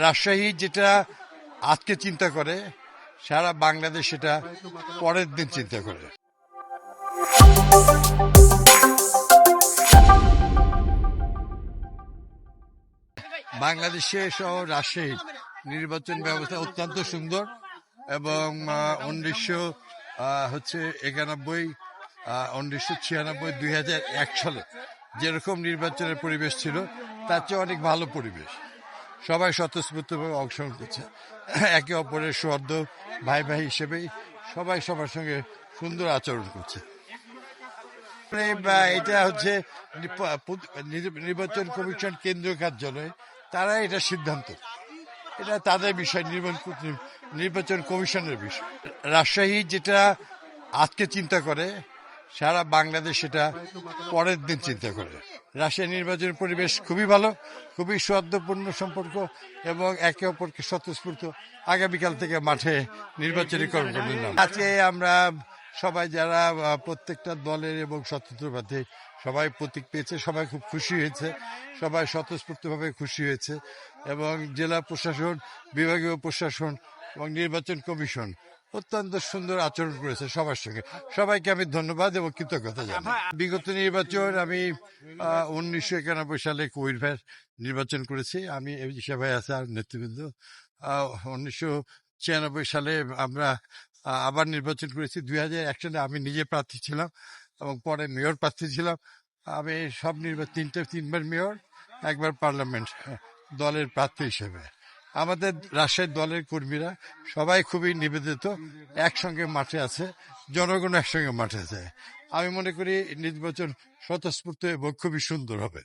রাজশাহী যেটা আজকে চিন্তা করে, সারা বাংলাদেশ সেটা পরের দিন চিন্তা করে। বাংলাদেশে সহ রাজশাহী নির্বাচন ব্যবস্থা অত্যন্ত সুন্দর এবং উনিশশো হচ্ছে একানব্বই উনিশশো ছিয়ানব্বই দুই সালে যেরকম নির্বাচনের পরিবেশ ছিল, তার চেয়ে অনেক ভালো পরিবেশ। সবাই স্বতঃস্ফূর্তভাবে অংশগ্রহণ করছে একে অপরের সদ্য ভাই ভাই হিসেবেই সবাই সবার সঙ্গে সুন্দর আচরণ করছে। মানে, এটা হচ্ছে নির্বাচন কমিশন কেন্দ্রীয় কার্যালয় তারা এটা সিদ্ধান্ত। এটা তাদের বিষয় নির্বাচন নির্বাচন কমিশনের বিষয়। রাজশাহী যেটা আজকে চিন্তা করে সারা বাংলাদেশ সেটা পরের দিন চিন্তা করে। রাজশাহী নির্বাচনের পরিবেশ খুবই ভালো, খুবই সৌহার্দ্যপূর্ণ সম্পর্ক এবং একে অপরকে স্বতঃস্ফূর্ত আগামীকাল থেকে মাঠে নির্বাচনী কর্মকাণ্ড আজকে আমরা সবাই যারা প্রত্যেকটা দলের এবং স্বতন্ত্র সবাই প্রতীক পেয়েছে, সবাই খুব খুশি হয়েছে, সবাই স্বতঃস্ফূর্তভাবে খুশি হয়েছে এবং জেলা প্রশাসন, বিভাগীয় প্রশাসন এবং নির্বাচন কমিশন অত্যন্ত সুন্দর আচরণ করেছে সবার সঙ্গে। সবাইকে আমি ধন্যবাদ এবং কৃতজ্ঞতা জানাই। বিগত নির্বাচন আমি উনিশশো একানব্বই সালে কোভিড ভাইয়ের নির্বাচন করেছি। আমি এই হিসাবে আছে আর নেতৃবৃন্দ। উনিশশো ছিয়ানব্বই সালে আমরা আবার নির্বাচন করেছি। দুই হাজার এক সালে আমি নিজে প্রার্থী ছিলাম এবং পরে মেয়র প্রার্থী ছিলাম। আমি সব নির্বাচন তিনটে তিনবার মেয়র একবার পার্লামেন্ট দলের প্রার্থী হিসেবে। আমাদের রাশের দলের কর্মীরা সবাই খুবই নিবেদিত, একসঙ্গে মাঠে আছে, জনগণ একসঙ্গে মাঠে আছে। আমি মনে করি নির্বাচন স্বতঃস্ফূর্ত এবং খুবই সুন্দর হবে।